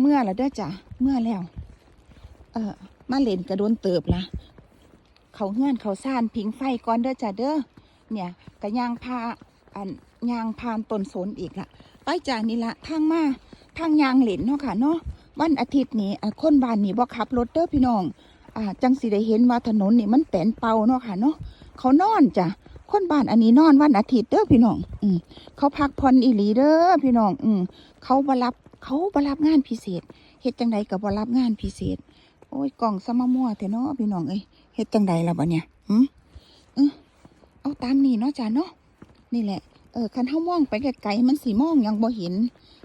เมื่อและเด้อจ้ะเมื่อแล้ว เออมาเล่นกระโดนเติบละเขาเงื่อนเขาซ่านพิงไฟก่อนเด้อจ้ะเด้อเนี่ยกระยางพาอันยางพานต้นสนอีกละไปจ้ะนี่ละทางมาทางยางเหล่นเนาะค่ะเนาะวันอาทิตย์นี้คนบ้านนี่บ่ขับรถเด้อพี่น้องอ่าจังสิได้เห็นว่าถนนนี่มันแปลนเป่าเนาะค่ะเนาะเขานอนจ้ะ คนบ้านอันนี้นอนวันอาทิตย์เด้อพี่น้อง อืมเขาพักผ่อนอีหลีเด้อพี่น้อง อืมเขาบรับเขาบรับงานพิเศษเฮ็ดจังใดกับบรับงานพิเศษ โอ้ยกล่องสมมั่วแต่เนาะพี่น้องเอ้ยเฮ็ดจังใดล่ะบัดเนี่ยหืมเออเอาตามนี่เนาะจ้ะเนาะนี่แหละเออคันเฮามองไปไกลๆมันสิมองยังบ่เห็น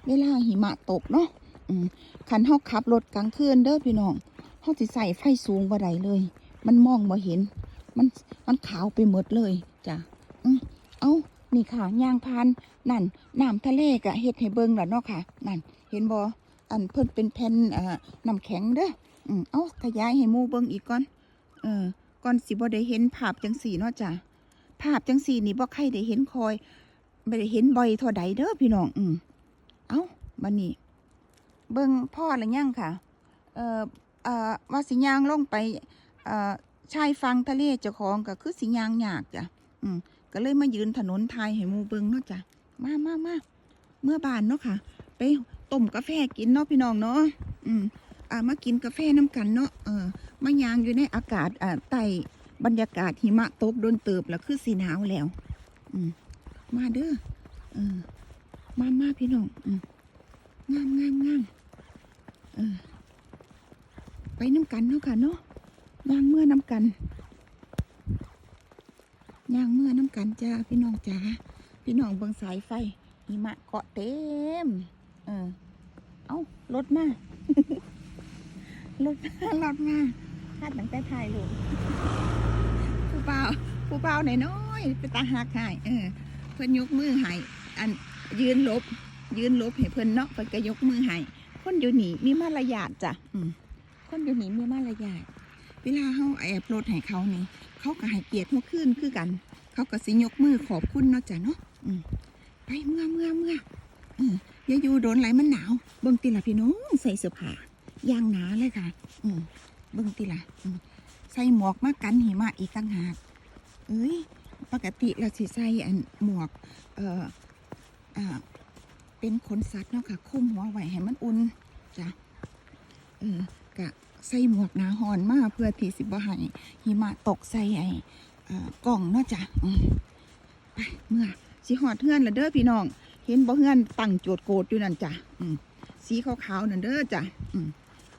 เวลาหิมะตกเนาะอืมคันเฮาขับรถกลางคืนเด้อพี่น้องเขาสิใส่ไฟสูงบ่ได้เลย มันมองบ่เห็น มันมันขาวไปหมดเลยจ้ะเอานี่ค่ะยางพานนั่นน้ำทะเลกะเฮ็ดให้เบิ่งล้วเนาะค่ะ นั่น เห็นบ่อันเพิ่นเป็นแผ่นอ่อน้ำแข็งเด้ออืมเอาขยายให้หมู่เบิ่งอีกก่อนเออก่อนสิบ่ได้เห็นภาพจังสี่เนาะจ้ะภาพจังสี่นี่บ่ใครได้เห็นคอยไม่ได้เห็นบ่อยเท่าใดเด้อพี่น้อง อืมเอาบัดนี้ เบิ่งพ่อหรือยังค่ะ เอ่อเอ่อว่าสิยางลงไปเอ่อ ชายฟังทะเลเจ้าของก็คือสิยางยากจ้ะอืมก็เลยมายืนถนนไทยให้มูเบิงเนาะจ้ะมามามาเมื่อบานเนาะค่ะ ไปต้มกาแฟกินเนาะพี่น้องเนาะอืมอ่ามากินกาแฟน้ำกันเนาะเออมายางอยู่ในอากาศอ่าใต้บรรยากาศหิมะตกโดนเติบแล้วคือสีหนาวแล้ว อืมมาเด้อเออมามาพี่น้องอืมงามงามงามเออไปน้ำกันเนาะค่ะเนาะ ย่างเมื่อน้ำกันย่างเมื่อน้ำกันจ้าพี่น้องจ้าพี่น้องเบิงสายไฟหิมะเกาะเต็ม เออ เอารถมารถมารถมาคาดตั้งแต่ถ่ายลูกผู้เบาผู้เบาหน่อยน้อยไปตาหักใหายเออ เพิ่นยกมือให้อันยืนลบ ยืนลบให้เพิ่นเนาะเพิ่นก็ยกมือให้คนอยู่หนีมีมารยาทจ้ะอืมคนอยู่หนีมีมารยาท เวลาเขาแอบรถให้เขานี่ เขาก็ให้เกียรติเขาขึ้นคือกัน เขาก็สิยกมือขอบคุณเนาะจ้ะเนาะอืมไปเมื่อเมื่อเมื่อออย่าอยู่โดนไหลมันหนาวเบิ่งติละพี่น้องใส่เสื้อผ้ายางหนาเลยค่ะ อืมเบิ่งติละอืมใส่หมวกมากันหิมะอีกต่างหากเอ้ยปกติเราสิใส่อันหมวก เอ่ออ่าเป็นขนสัตว์เนาะค่ะคลุมหัวไว้ให้มันอุ่นจ้ะเออกะ ใส่หมวกหนาหอนมาเพื่อที่สิบ่ให้หิมะตกใส่ไอ่กล่องเนาะจ้ะไปเมื่อสิหอดเฮือนละเด้อพี่น้อง เห็นบ่เฮือนตั้งโจดโกดอยู่นั่นจ้ะสีขาวๆนั่นเด้อจ้ะ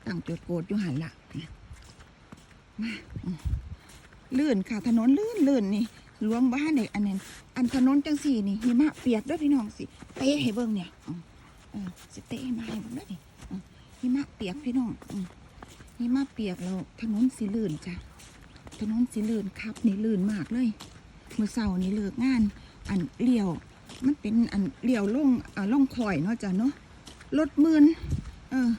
ตั้งโจดโกดอยู่หันละมาลื่นค่ะถนนลื่นลื่นนี่หลวงบ้านเนี่ยอันนั้นอันถนนจังสี่นี่หิมะเปียกเด้อพี่น้องสิเตะให้เบิ่งเนี่ยเออสิเตะห้มาให้เบิ่งด้อนี่หิมะเปียกพี่น้อง อืมหิมะเปียกแล้วถนนสีลื่นจ้ะถนนสีลื่นครับ นี่ลื่นมากเลยมือเสาร์นี่เลิกงาน อันเลี้ยว มันเป็นอันเลี้ยวลงอ่าลงคอยเนาะจ้ะเนาะรถมืนเออ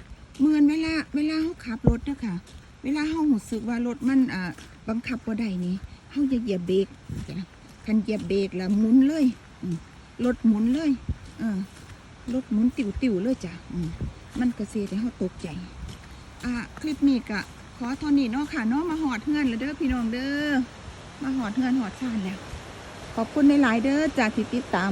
มืนเวลาเวลาเขาขับรถนะค่ะ เวลาเขาหูสึกว่ารถมันอ่าบังคับบ่ได้นี่เขาจะเหยียบเบรกจ้ะคันเหยียบเบรกแล้วหมุนเลยรถหมุนเลยเออรถหมุนติวๆเลยจ้ะมมันก็เสียให้เขาตกใจ อะคลิปนี้กะขอเทอนี้เนาะค่ะเนาะมาหอดเฮือนแล้วเด้อพี่น้องเด้อมาหอดเฮือนหอดชานแล้วขอบคุณในหลายเด้อจากที่ติดตาม